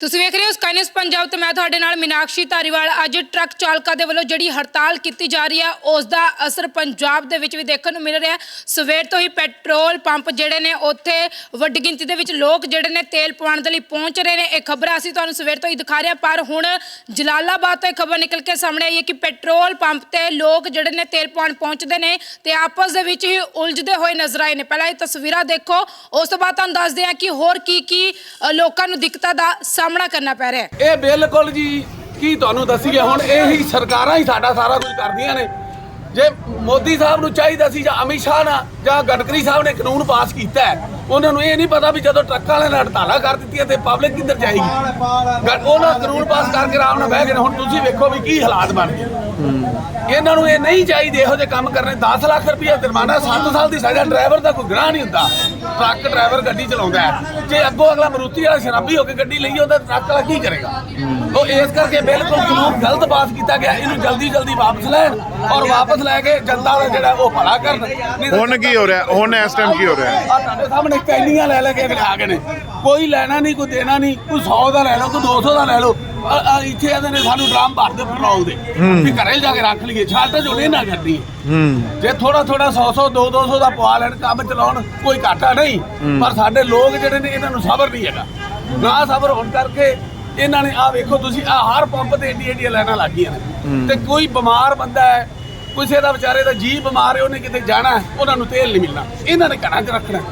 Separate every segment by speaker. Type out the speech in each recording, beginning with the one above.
Speaker 1: ਤੁਸੀਂ ਵੇਖ ਰਹੇ ਹੋ ਸਕਾਈ ਪੰਜਾਬ ਤੇ ਮੈਂ ਤੁਹਾਡੇ ਨਾਲ ਮੀਨਾਕਸ਼ੀ ਧਾਰੀਵਾਲ। ਅੱਜ ਟਰੱਕ ਚਾਲਕਾਂ ਦੇ ਵੱਲੋਂ ਜਿਹੜੀ ਹੜਤਾਲ ਕੀਤੀ ਜਾ ਰਹੀ ਹੈ ਉਸ ਦਾ ਅਸਰ ਪੰਜਾਬ ਦੇ ਵਿੱਚ ਵੀ ਦੇਖਣ ਨੂੰ ਮਿਲ ਰਿਹਾ। ਸਵੇਰ ਤੋਂ ਹੀ ਪੈਟਰੋਲ ਪੰਪ ਜਿਹੜੇ ਨੇ, ਉੱਥੇ ਵੱਡੀ ਗਿਣਤੀ ਦੇ ਵਿੱਚ ਲੋਕ ਜਿਹੜੇ ਨੇ ਤੇਲ ਪਵਾਉਣ ਦੇ ਲਈ ਪਹੁੰਚ ਰਹੇ ਨੇ। ਇਹ ਖਬਰਾਂ ਅਸੀਂ ਤੁਹਾਨੂੰ ਸਵੇਰ ਤੋਂ ਹੀ ਦਿਖਾ ਰਹੇ ਹਾਂ, ਪਰ ਹੁਣ ਜਲਾਲਾਬਾਦ ਤੋਂ ਇਹ ਖਬਰ ਨਿਕਲ ਕੇ ਸਾਹਮਣੇ ਆਈ ਹੈ ਕਿ ਪੈਟਰੋਲ ਪੰਪ ਤੇ ਲੋਕ ਜਿਹੜੇ ਨੇ ਤੇਲ ਪਵਾਉਣ ਪਹੁੰਚਦੇ ਨੇ ਤੇ ਆਪਸ ਦੇ ਵਿੱਚ ਹੀ ਉਲਝਦੇ ਹੋਏ ਨਜ਼ਰ ਆਏ ਨੇ। ਪਹਿਲਾਂ ਇਹ ਤਸਵੀਰਾਂ ਦੇਖੋ, ਉਸ ਤੋਂ ਬਾਅਦ ਤੁਹਾਨੂੰ ਦੱਸਦੇ ਹਾਂ ਕਿ ਹੋਰ ਕੀ ਕੀ ਲੋਕਾਂ ਨੂੰ ਦਿੱਕਤਾਂ ਦਾ ਸਾਹਮਣਾ ਕਰਨਾ ਪੈ ਰਿਹਾ ਹੈ।
Speaker 2: ਇਹ ਬਿਲਕੁਲ ਜੀ ਕੀ ਤੁਹਾਨੂੰ ਦੱਸੀਏ ਹੁਣ ਇਹੀ ਸਰਕਾਰਾਂ ਹੀ ਸਾਡਾ ਸਾਰਾ ਕੁਝ ਕਰਦੀਆਂ ਨੇ। ਜੇ ਮੋਦੀ ਸਾਹਿਬ ਨੂੰ ਚਾਹੀਦਾ ਸੀ ਜਾਂ ਅਮਿਤ ਸ਼ਾਹ ਨਾ ਜਾਂ ਗਡਕਰੀ ਸਾਹਿਬ ਨੇ ਕਾਨੂੰਨ ਪਾਸ ਕੀਤਾ ਹੈ, ਉਹਨਾਂ ਨੂੰ ਇਹ ਨਹੀਂ ਪਤਾ ਵੀ ਜਦੋਂ ਟਰੱਕਾਂ ਵਾਲਿਆਂ ਨੇ ਹੜਤਾਲਾਂ ਕਰ ਦਿੱਤੀਆਂ ਤੇ ਪਬਲਿਕ ਕਿੱਧਰ ਜਾਏਗੀ। ਉਹਨਾਂ ਕਾਨੂੰਨ ਪਾਸ ਕਰਕੇ ਆਰਾਮ ਨਾਲ ਬਹਿ ਗਏ ਹੁਣ ਤੁਸੀਂ ਵੇਖੋ ਵੀ ਕੀ ਹਾਲਾਤ ਬਣ ਗਏ। ਇਹਨਾਂ ਨੂੰ ਇਹ ਨਹੀਂ ਚਾਹੀਦੇ ਇਹੋ ਜਿਹੇ ਕੰਮ ਕਰਨੇ। 10 ਲੱਖ ਰੁਪਏ ਜੁਰਮਾਨਾ 7 ਸਾਲ ਦੀ ਸਜ਼ਾ ਡਰਾਈਵਰ ਦਾ ਕੋਈ ਗੁਨਾਹ ਨਹੀਂ ਹੁੰਦਾ। ਟਰੱਕ ਡਰਾਈਵਰ ਗੱਡੀ ਚਲਾਉਂਦਾ ਹੈ। ਜੇ ਅੱਗੋਂ ਅਗਲਾ ਮਰੂਤੀ ਵਾਲਾ ਸ਼ਰਾਬੀ ਹੋ ਕੇ ਗੱਡੀ ਲਈ ਉਹਦਾ ਟਰੱਕ ਵਾਲਾ ਕੀ ਕਰੇਗਾ? ਉਹ ਇਸ ਕਰਕੇ ਬਿਲਕੁਲ ਕਾਨੂੰਨ ਗਲਤ ਪਾਸ ਕੀਤਾ ਗਿਆ। ਇਹਨੂੰ ਜਲਦੀ ਜਲਦੀ ਵਾਪਸ ਲੈਣ ਔਰ ਵਾਪਸ ਲੈ ਕੇ ਜਨਤਾ ਦਾ ਜਿਹੜਾ ਉਹ ਭਲਾ ਕਰਨ। ਨਹੀਂ ਤਾਂ-
Speaker 3: ਹੁਣ ਕੀ ਹੋ ਰਿਹਾ? ਹੁਣ ਇਸ ਟਾਈਮ ਕੀ ਹੋ ਰਿਹਾ?
Speaker 2: ਤੁਹਾਡੇ ਸਾਹਮਣੇ ਕੈਨੀਆਂ ਲੈ ਲੈ ਕੇ ਅਗਲੇ ਆ ਗਏ ਨੇ। ਕੋਈ ਲੈਣਾ ਨਹੀਂ ਕੋਈ ਦੇਣਾ ਨਹੀਂ। ਕੋਈ 100 ਦਾ ਲੈ ਲਓ ਕੋਈ 200 ਦਾ ਲੈ ਲਓ। ਆ- ਆ ਇੱਥੇ ਇਹਦੇ ਨੇ ਸਾਨੂੰ ਡਰਾਮ ਭਰ ਦੇ ਪੈਟਰੋਲ ਦੇ। ਵੀ ਘਰੇ ਜਾ ਕੇ ਰੱਖ ਲਈਏ ਛੱਡ ਜੁੜੇ ਨਾ ਕਰਨੀ
Speaker 3: ਹੂੰ।
Speaker 2: ਜੇ ਥੋੜਾ ਥੋੜਾ 100 100 2 200 ਦਾ ਪਵਾ ਲੈਣ ਕੰਮ ਚਲਾਉਣ ਕੋਈ ਘਾਟਾ ਨਹੀਂ। ਪਰ ਸਾਡੇ ਲੋਕ ਜਿਹੜੇ ਨੇ ਇਹਨਾਂ ਨੂੰ ਸਬਰ ਨਹੀਂ ਹੈਗਾ। ਨਾ ਸਬਰ ਹੋਣ ਕਰਕੇ ਇਹਨਾਂ ਨੇ ਆ ਵੇਖੋ ਤੁਸੀਂ ਆ ਹਰ ਪੰਪ ਤੇ ਏਡੀ ਏਡੀਆਂ ਲਾਈਨਾਂ ਲੱਗੀਆਂ ਨੇ। ਤੇ ਕੋਈ ਬਿਮਾਰ ਬੰਦਾ ਹੈ ਕਿਸੇ ਦਾ ਵਿਚਾਰੇ ਦਾ ਜੀ ਬਿਮਾਰ ਹੈ ਉਹਨੇ ਕਿਤੇ ਜਾਣਾ ਹੈ, ਉਹਨਾਂ ਨੂੰ ਤੇਲ ਨਹੀਂ ਮਿਲਣਾ। ਇਹਨਾਂ ਨੇ ਘਰਾਂ 'ਚ ਰੱਖਣਾ ਹੈ।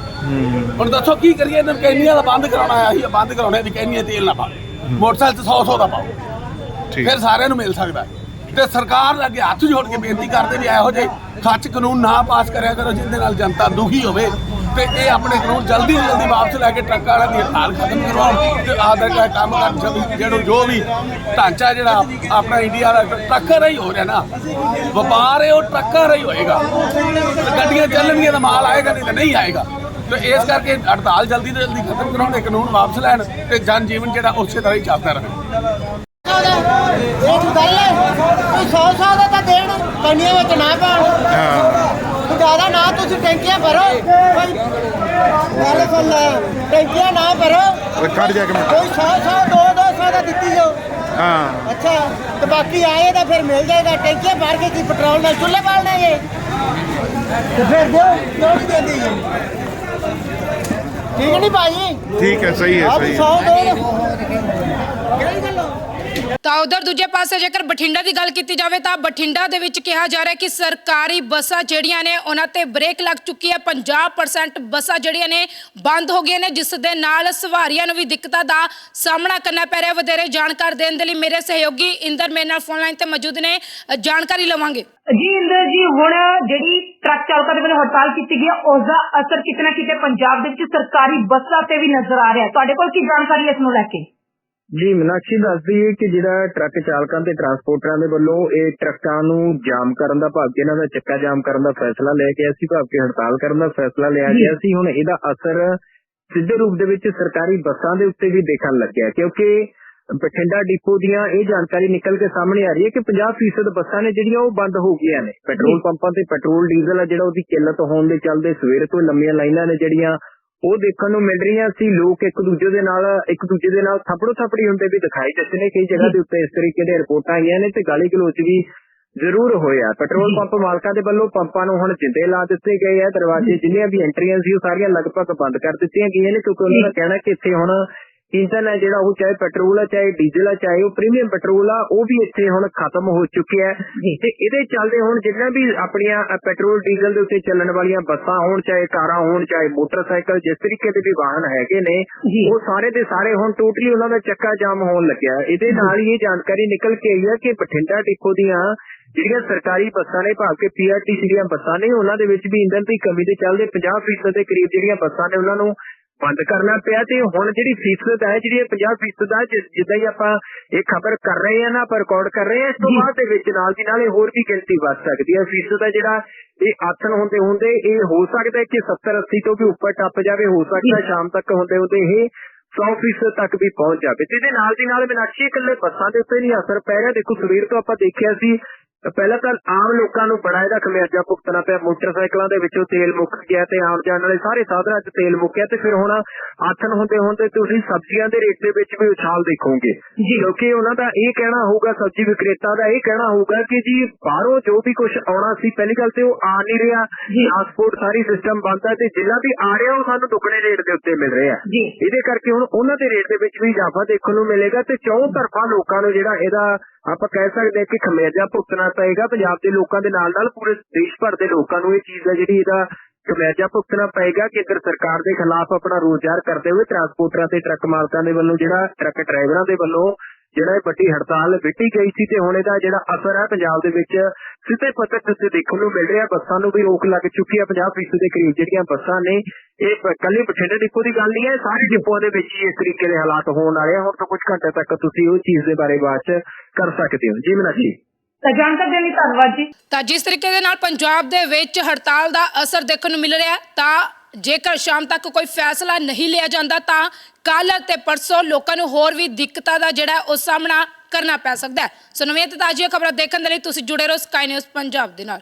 Speaker 2: ਹੁਣ ਦੱਸੋ ਕੀ ਕਰੀਏ ਇਹਨਾਂ ਨੂੰ ਕੈਨੀਆਂ ਦਾ ਬੰਦ ਕਰਾਉਣਾ ਅਸੀਂ ਬੰਦ ਕਰਾਉਣਾ ਵੀ ਕੈਨੀਆਂ ਤੇਲ ਨਾ ਪਾਓ। ਮੋਟਰਸਾਈਕਲ ਤੇ 100 100 ਦਾ ਪਾਓ।
Speaker 3: ਠੀਕ।
Speaker 2: ਫਿਰ ਸਾਰਿਆਂ ਨੂੰ ਮਿਲ ਸਕਦਾ ਹੈ। ਤੇ ਸਰਕਾਰ ਅੱਗੇ ਹੱਥ ਜੋੜ ਕੇ ਬੇਨਤੀ ਕਰਦੇ ਵੀ ਇਹੋ ਜਿਹੇ ਖੱਚ ਕਾਨੂੰਨ ਨਾ ਪਾਸ ਕਰਿਆ ਕਰੋ ਜਿਹਦੇ ਨਾਲ ਜਨਤਾ ਦੁਖੀ ਹੋਵੇ। ਤੇ ਇਹ ਆਪਣੇ ਕਾਨੂੰਨ ਜਲਦੀ ਤੋਂ ਜਲਦੀ ਵਾਪਸ ਲੈ ਕੇ ਟਰੱਕਾਂ ਵਾਲਿਆਂ ਦੀ ਹੜਤਾਲ ਖਤਮ ਕਰਵਾਉਣ ਤੇ ਆਦਰ ਦਾ ਕੰਮ ਕਰਨ ਜਦ ਜਿਹੜਾ ਜੋ ਵੀ ਢਾਂਚਾ ਜਿਹੜਾ ਆਪਣਾ ਇੰਡੀਆ ਦਾ ਟਰੱਕਾਂ ਦਾ ਹੀ ਹੋ ਰਿਹਾ ਨਾ ਵਪਾਰ ਹੈ ਉਹ ਟਰੱਕਾਂ ਦਾ ਹੀ ਹੋਏਗਾ। ਤੇ ਗੱਡੀਆਂ ਚੱਲਣਗੀਆਂ ਤਾਂ ਮਾਲ ਆਏਗਾ ਨਹੀਂ ਤਾਂ ਨਹੀਂ ਆਏਗਾ। ਤੇ ਇਸ ਕਰਕੇ ਹੜਤਾਲ ਜਲਦੀ ਤੋਂ ਜਲਦੀ ਖਤਮ ਕਰਾਉਣ ਕਾਨੂੰਨ ਵਾਪਸ ਲੈਣ ਤੇ ਜਨ ਜੀਵਨ ਜਿਹੜਾ ਉਸੇ ਤਰ੍ਹਾਂ ਹੀ ਚੱਲਦਾ ਰਹੇ।
Speaker 4: ਇਹ ਕੀ ਗੱਲ ਹੈ ਕੋਈ 100 100 ਦਾ ਤਾਂ ਦੇਣ ਕੰਨੀਆਂ ਵਿੱਚ ਨਾ ਪਾਉਣ ਕੋਈ ਜ਼ਿਆਦਾ ਨਾ ਤੁਸੀਂ ਟੈਂਕੀਆਂ ਭਰੋ ਕੋਈ ਗੱਲ ਸੁਣ ਲੈ ਟੈਂਕੀਆਂ ਨਾ ਭਰੋ।
Speaker 3: ਓਏ ਖੜ ਜਾ ਇੱਕ ਮਿੰਟ।
Speaker 4: ਕੋਈ 100 100 2 200 ਦਾ ਦਿੱਤੀ ਜਾਓ।
Speaker 3: ਹਾਂ।
Speaker 4: ਅੱਛਾ ਤੇ ਬਾਕੀ ਆਏ ਤਾਂ ਫਿਰ ਮਿਲ ਜਾਏਗਾ ਟੈਂਕੀਆਂ ਭਰ ਕੇ ਕੀ ਪੈਟਰੋਲ ਨਾਲ ਚੁੱਲ੍ਹੇ ਬਾਲਣਾ ਇਹ ਤੇ ਫਿਰ ਦਿਓ ਕਿਉਂ ਨਹੀਂ ਦਿੰਦੇ ਨਹੀਂ ਭਾਜੀ
Speaker 3: ਠੀਕ ਹੈ ਸਹੀ ਹੈ ਸਹੀ
Speaker 4: 100
Speaker 3: ਹੈ
Speaker 4: ਦੋ। ਕਿਹੜੀ ਗੱਲ ਆ?
Speaker 1: ਤਾਂ ਉਧਰ ਦੂਜੇ ਪਾਸੇ ਜੇਕਰ ਬਠਿੰਡਾ ਦੀ ਗੱਲ ਕੀਤੀ ਜਾਵੇ ਤਾਂ ਬਠਿੰਡਾ ਦੇ ਵਿੱਚ ਕਿਹਾ ਜਾ ਰਿਹਾ ਕਿ ਸਰਕਾਰੀ ਬੱਸਾਂ ਜਿਹੜੀਆਂ ਨੇ ਉਹਨਾਂ ਤੇ ਬ੍ਰੇਕ ਲੱਗ ਚੁੱਕੀ ਹੈ। 50% ਬੱਸਾਂ ਜਿਹੜੀਆਂ ਨੇ ਬੰਦ ਹੋ ਗਈਆਂ ਨੇ, ਜਿਸ ਦੇ ਨਾਲ ਸਵਾਰੀਆਂ ਨੂੰ ਵੀ ਦਿੱਕਤਾਂ ਦਾ ਸਾਹਮਣਾ ਕਰਨਾ ਪੈ ਰਿਹਾ ਵਧੇਰੇ ਜਾਣਕਾਰੀ ਦੇਣ ਦੇ ਲਈ ਮੇਰੇ ਸਹਿਯੋਗੀ ਇੰਦਰ ਮੇਰੇ ਨਾਲ ਫੋਨ ਲਾਈਨ ਤੇ ਮੌਜੂਦ ਨੇ। ਜਾਣਕਾਰੀ ਲਵਾਂਗੇ।
Speaker 5: ਜੀ ਇੰਦਰ ਜੀ, ਹੁਣ ਜਿਹੜੀ ਟਰੱਕ ਚਾਲਕਾਂ ਦੇ ਵੱਲੋਂ ਹੜਤਾਲ ਕੀਤੀ ਗਈ ਹੈ ਉਸ ਦਾ ਅਸਰ ਕਿਤੇ ਨਾ ਕਿਤੇ ਪੰਜਾਬ ਦੇ ਵਿੱਚ ਸਰਕਾਰੀ ਬੱਸਾਂ ਤੇ ਵੀ ਨਜ਼ਰ ਆ ਰਿਹਾ ਤੁਹਾਡੇ ਕੋਲ ਕੀ ਜਾਣਕਾਰੀ ਹੈ ਇਸ ਨੂੰ ਲੈ ਕੇ?
Speaker 6: ਜੀ ਮੀਨਾਕਸ਼ੀ ਦੱਸਦੀ ਹੈ ਕਿ ਜਿਹੜਾ ਟਰੱਕ ਚਾਲਕਾਂ ਤੇ ਟਰਾਂਸਪੋਰਟਰਾਂ ਦੇ ਵੱਲੋਂ ਇਹ ਟਰੱਕਾਂ ਨੂੰ ਜਾਮ ਕਰਨ ਦਾ ਭਾਵ ਕਿ ਇਹਨਾਂ ਦਾ ਚੱਕਾ ਜਾਮ ਕਰਨ ਦਾ ਫੈਸਲਾ ਲਿਆ ਗਿਆ ਸੀ ਭਾਵ ਕਿ ਹੜਤਾਲ ਕਰਨ ਦਾ ਫੈਸਲਾ ਲਿਆ ਗਿਆ ਸੀ। ਹੁਣ ਇਹਦਾ ਅਸਰ ਸਿੱਧੇ ਰੂਪ ਦੇ ਵਿੱਚ ਸਰਕਾਰੀ ਬੱਸਾਂ ਦੇ ਉੱਤੇ ਵੀ ਦੇਖਣ ਲੱਗਿਆ ਕਿਉਂਕਿ ਬਠਿੰਡਾ ਡਿਪੋ ਦੀਆਂ ਇਹ ਜਾਣਕਾਰੀ ਨਿਕਲ ਕੇ ਸਾਹਮਣੇ ਆ ਰਹੀ ਹੈ ਕਿ 50% ਬੱਸਾਂ ਨੇ ਜਿਹੜੀਆਂ ਉਹ ਬੰਦ ਹੋ ਗਈਆਂ ਨੇ। ਪੈਟਰੋਲ ਪੰਪਾਂ ਤੇ ਪੈਟਰੋਲ ਡੀਜ਼ਲ ਆ ਜਿਹੜਾ ਉਹਦੀ ਕਿੱਲਤ ਹੋਣ ਦੇ ਚੱਲਦੇ ਸਵੇਰ ਤੋਂ ਲੰਮੀਆਂ ਲਾਈਨਾਂ ਨੇ ਜਿਹੜੀਆਂ ਉਹ ਦੇਖਣ ਨੂੰ ਮਿਲ ਰਹੀਆਂ ਸੀ ਲੋਕ ਇੱਕ ਦੂਜੇ ਦੇ ਨਾਲ ਇੱਕ ਦੂਜੇ ਦੇ ਨਾਲ ਥੱਪੜੋ ਥੱਪੜੀ ਹੁੰਦੇ ਵੀ ਦਿਖਾਈ ਦਿੱਤੇ ਨੇ ਕਈ ਜਗ੍ਹਾ ਦੇ ਉੱਤੇ ਇਸ ਤਰੀਕੇ ਦੀਆਂ ਰਿਪੋਰਟਾਂ ਆਈਆਂ ਨੇ ਤੇ ਗਾਲੀ ਗਲੋਚ ਵੀ ਜ਼ਰੂਰ ਹੋਇਆ ਪੈਟਰੋਲ ਪੰਪ ਮਾਲਕਾਂ ਦੇ ਵੱਲੋਂ ਪੰਪਾਂ ਨੂੰ ਹੁਣ ਜਿੰਦੇ ਲਾ ਦਿੱਤੇ ਗਏ ਆ ਦਰਵਾਜ਼ੇ ਜਿੰਨੀਆਂ ਵੀ ਐਂਟਰੀਆਂ ਸੀ ਉਹ ਸਾਰੀਆਂ ਲਗਭਗ ਬੰਦ ਕਰ ਦਿੱਤੀਆਂ ਗਈਆਂ ਨੇ ਕਿਉਂਕਿ ਉਹਨਾਂ ਦਾ ਕਹਿਣਾ ਕਿ ਇੱਥੇ ਹੁਣ ਇੰਜਨ ਹੈ ਜਿਹੜਾ ਉਹ ਚਾਹੇ ਪੈਟਰੋਲ ਹੈ ਚਾਹੇ ਡੀਜ਼ਲ ਹੈ ਚਾਹੇ ਉਹ ਪ੍ਰੀਮੀਅਮ ਪੈਟਰੋਲ ਆ ਉਹ ਵੀ ਇੱਥੇ ਹੁਣ ਖਤਮ ਹੋ ਚੁੱਕਿਆ ਹੈ। ਤੇ ਇਹਦੇ ਚੱਲਦੇ ਹੁਣ ਜਿੰਨਾ ਵੀ ਆਪਣੀਆਂ ਪੈਟਰੋਲ ਡੀਜ਼ਲ ਦੇ ਉੱਤੇ ਚੱਲਣ ਵਾਲੀਆਂ ਬੱਸਾਂ ਹੋਣ ਚਾਹੇ ਕਾਰਾਂ ਹੋਣ ਚਾਹੇ ਮੋਟਰਸਾਈਕਲ ਜਿਸ ਤਰੀਕੇ ਦੇ ਵੀ ਵਾਹਨ ਹੈਗੇ ਨੇ ਉਹ ਸਾਰੇ ਦੇ ਸਾਰੇ ਹੁਣ ਟੋਟਲੀ ਉਹਨਾਂ ਦਾ ਚੱਕਾ ਜਾਮ ਹੋਣ ਲੱਗਿਆ। ਇਹਦੇ ਨਾਲ ਹੀ ਇਹ ਜਾਣਕਾਰੀ ਨਿਕਲ ਕੇ ਆਈ ਹੈ ਕਿ ਬਠਿੰਡਾ ਡਿਪੋ ਦੀਆਂ ਜਿਹੜੀਆਂ ਸਰਕਾਰੀ ਬੱਸਾਂ ਨੇ ਭਾਵ ਕਿ ਪੀਆਰਟੀਸੀ ਦੀਆਂ ਬੱਸਾਂ ਨੇ ਉਹਨਾਂ ਦੇ ਵਿੱਚ ਵੀ ਇੰਧਨ ਦੀ ਕਮੀ ਦੇ ਚੱਲਦੇ 50% ਦੇ ਕਰੀਬ ਜਿਹੜੀਆਂ ਬੱਸਾਂ ਨੇ ਉਹਨਾਂ ਨੂੰ ਬੰਦ ਕਰਨਾ ਪਿਆ ਤੇ ਹੁਣ ਜਿਹੜੀ ਫੀਸਦ ਹੈ ਜਿਹੜੀ ਇਹ 50% ਆ ਜਿ- ਜਿੱਦਾਂ ਹੀ ਆਪਾਂ ਇਹ ਖਬਰ ਕਰ ਰਹੇ ਆ ਨਾ ਆਪਾਂ ਰਿਕਾਰਡ ਕਰ ਰਹੇ ਆ ਇਸ ਤੋਂ ਬਾਅਦ ਦੇ ਵਿੱਚ ਨਾਲ ਦੀ ਨਾਲ ਇਹ ਹੋਰ ਵੀ ਗਿਣਤੀ ਵੱਧ ਸਕਦੀ ਹੈ। ਫੀਸਦ ਦਾ ਜਿਹੜਾ ਇਹ ਆਸਨ ਹੁੰਦੇ ਹੁੰਦੇ ਇਹ ਹੋ ਸਕਦਾ ਕਿ 70 80 ਤੋਂ ਵੀ ਉੱਪਰ ਟੱਪ ਜਾਵੇ ਹੋ ਸਕਦਾ ਸ਼ਾਮ ਤੱਕ ਹੁੰਦੇ ਹੁੰਦੇ ਇਹ 100% ਤੱਕ ਵੀ ਪਹੁੰਚ ਜਾਵੇ। ਤੇ ਇਹਦੇ ਨਾਲ ਦੀ ਨਾਲ ਮੀਨਾਕਸ਼ੀ ਇਕੱਲੇ ਬੱਸਾਂ ਦੇ ਉੱਤੇ ਨਹੀਂ ਅਸਰ ਪੈ ਰਿਹਾ। ਦੇਖੋ ਸਵੇਰ ਤੋਂ ਆਪਾਂ ਦੇਖਿਆ ਸੀ ਪਹਿਲਾਂ ਤਾਂ ਆਮ ਲੋਕਾਂ ਨੂੰ ਬੜਾ ਇਹਦਾ ਖਮਿਆਜਾ ਭੁਗਤਣਾ ਪਿਆ ਮੋਟਰਸਾਈਕਲਾਂ ਦੇ ਵਿੱਚੋਂ ਤੇਲ ਮੁੱਕ ਗਿਆ ਤੇ ਆਉਣ ਜਾਣ ਵਾਲੇ ਸਾਰੇ ਸਾਧਨਾਂ 'ਚ ਤੇਲ ਮੁੱਕਿਆ ਤੇ ਫਿਰ ਹੁਣ ਆਥਣ ਹੁੰਦੇ ਹੁੰਦੇ ਤੁਸੀਂ ਸਬਜ਼ੀਆਂ ਦੇ ਰੇਟ ਦੇ ਵਿੱਚ ਵੀ ਉਛਾਲ ਦੇਖੋਗੇ। ਕਿਉਂਕਿ ਉਹਨਾਂ ਦਾ ਇਹ ਕਹਿਣਾ ਹੋਊਗਾ ਸਬਜ਼ੀ ਵਿਕਰੇਤਾ ਦਾ ਇਹ ਕਹਿਣਾ ਹੋਊਗਾ ਕਿ ਜੀ ਬਾਹਰੋਂ ਜੋ ਵੀ ਕੁਝ ਆਉਣਾ ਸੀ ਪਹਿਲੀ ਗੱਲ ਤੇ ਉਹ ਆ ਨਹੀਂ ਰਿਹਾ। ਟਰਾਂਸਪੋਰਟ ਸਾਰੀ ਸਿਸਟਮ ਬੰਦ ਹੈ ਤੇ ਜਿੰਨਾ ਵੀ ਆ ਰਿਹਾ ਉਹ ਸਾਨੂੰ ਦੁੱਗਣੇ ਰੇਟ ਦੇ ਉੱਤੇ ਮਿਲ ਰਿਹਾ। ਇਹਦੇ ਕਰਕੇ ਹੁਣ ਉਹਨਾਂ ਦੇ ਰੇਟ ਦੇ ਵਿੱਚ ਵੀ ਇਜ਼ਾਫਾ ਦੇਖਣ ਨੂੰ ਮਿਲੇਗਾ ਤੇ ਚੌਂ ਤਰਫਾ ਲੋਕਾਂ ਨੂੰ ਜਿਹੜਾ ਇਹਦਾ ਆਪਾਂ ਕਹਿ ਸਕਦੇ ਹਾਂ ਕਿ ਖਮਿਆਜਾ ਭੁਗਤਣਾ ਪਏਗਾ, ਪੰਜਾਬ ਦੇ ਲੋਕਾਂ ਦੇ ਨਾਲ ਨਾਲ ਪੂਰੇ ਦੇਸ਼ ਭਰ ਦੇ ਲੋਕਾਂ ਨੂੰ ਇਹ ਚੀਜ਼ ਹੈ ਜਿਹੜੀ ਇਹਦਾ ਖਮਿਆਜਾ ਭੁਗਤਣਾ ਪਏਗਾ ਕੇਂਦਰ ਸਰਕਾਰ ਦੇ ਖਿਲਾਫ ਆਪਣਾ ਰੋਜ਼ਗਾਰ ਕਰਦੇ ਹੋਏ ਟਰਾਂਸਪੋਰਟਰਾਂ ਤੇ ਟਰੱਕ ਮਾਲਕਾਂ ਦੇ ਵੱਲੋਂ ਜਿਹੜਾ ਟਰੱਕ ਡਰਾਈਵਰਾਂ ਦੇ ਵੱਲੋਂ ਜਿਹੜਾ ਇਹ ਵੱਡੀ ਹੜਤਾਲ ਵਿੱਢੀ ਗਈ ਸੀ ਤੇ ਹੁਣ ਇਹਦਾ ਜਿਹੜਾ ਅਸਰ ਹੈ ਪੰਜਾਬ ਦੇ ਵਿੱਚ ਸਿੱਧੇ ਪੱਧਰ ਤੇ ਦੇਖਣ ਨੂੰ ਮਿਲ ਰਿਹਾ ਬੱਸਾਂ ਨੂੰ ਵੀ ਰੋਕ ਲੱਗ ਚੁੱਕੀ ਹੈ 50% ਦੇ ਕਰੀਬ ਜਿਹੜੀਆਂ ਬੱਸਾਂ ਨੇ ਇਹ ਕੱਲੀ ਬਠਿੰਡੇ ਡਿਪੋ ਦੀ ਗੱਲ ਨਹੀਂ ਹੈ ਸਾਰੇ ਡਿਪੋਆਂ ਦੇ ਵਿੱਚ ਹੀ ਇਸ ਤਰੀਕੇ ਦੇ ਹਾਲਾਤ ਹੋਣ ਵਾਲੇ ਆ। ਹੁਣ ਤੋਂ ਕੁਝ ਘੰਟੇ ਤੱਕ ਤੁਸੀਂ ਉਹ ਚੀਜ਼ ਦੇ ਬਾਰੇ ਬਾਅਦ ਚ ਕਰ ਸਕਦੇ ਹੋ। ਜੀ ਮਨਾਸ਼ੀ
Speaker 5: ਤਾਂ ਜਾਣਕਾਰੀ ਦੇਣ ਲਈ ਧੰਨਵਾਦ ਜੀ।
Speaker 1: ਤਾਂ ਜਿਸ ਤਰੀਕੇ ਦੇ ਨਾਲ ਪੰਜਾਬ ਦੇ ਵਿੱਚ ਹੜਤਾਲ ਦਾ ਅਸਰ ਦੇਖਣ ਨੂੰ ਮਿਲ ਰਿਹਾ ਤਾਂ ਜੇਕਰ ਸ਼ਾਮ ਤੱਕ ਕੋਈ ਫੈਸਲਾ ਨਹੀਂ ਲਿਆ ਜਾਂਦਾ ਤਾਂ ਕੱਲ ਤੇ ਪਰਸੋਂ ਲੋਕਾਂ ਨੂੰ ਹੋਰ ਵੀ ਦਿੱਕਤਾਂ ਦਾ ਜਿਹੜਾ ਉਹ ਸਾਹਮਣਾ ਕਰਨਾ ਪੈ ਸਕਦਾ ਹੈ। ਸੋ ਨਵੇਂ ਤੇ ਤਾਜ਼ੀਆਂ ਖਬਰਾਂ ਦੇਖਣ ਦੇ ਲਈ ਤੁਸੀਂ ਜੁੜੇ ਰਹੋ ਸਕਾਈ ਨਿਊਜ਼ ਪੰਜਾਬ ਦੇ ਨਾਲ।